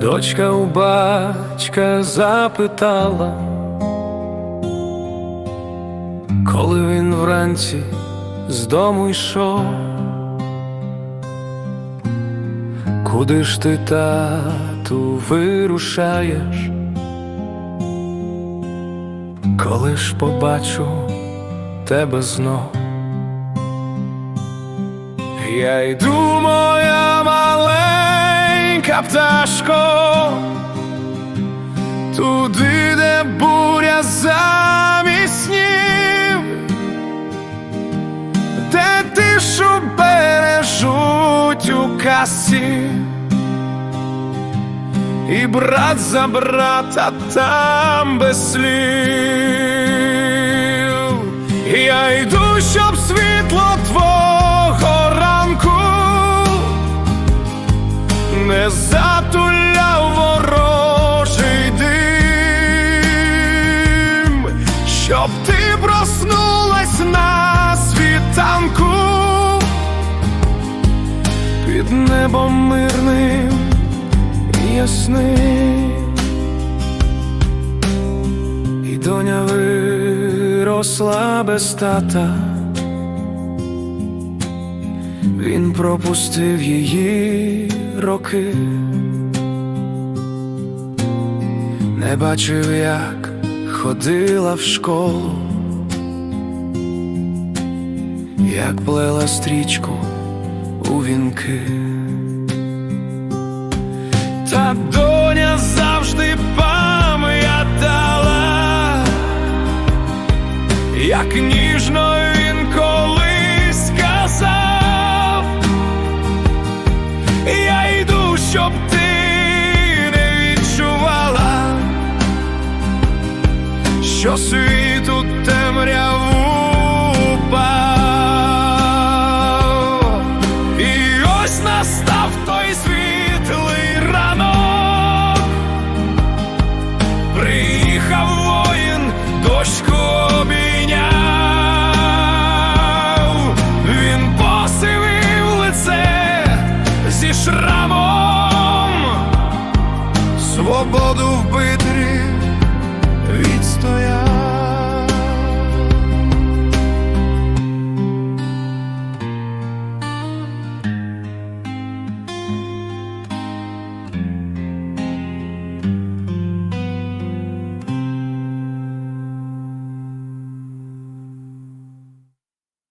Дочка у батька запитала, коли він вранці з дому йшов, куди ж ти, тату, вирушаєш? Коли ж побачу тебе знов, я йду, моя пташко, туди, де буря замість снів, де тишу бережуть у касі. І брат за брата там без слів. Затуляв ворожий дим, щоб ти проснулась на світанку. Під небом мирним і ясним, і доня виросла без тата. Він пропустив її роки, не бачив, як ходила в школу, як плела стрічку у вінки. Та доня завжди пам'ятала, як ніжно світу темряву пав. І ось настав той світлий ранок, приїхав воїн, дочку обійняв, він посивив лице зі шрамом, свободу в битрі відстояв.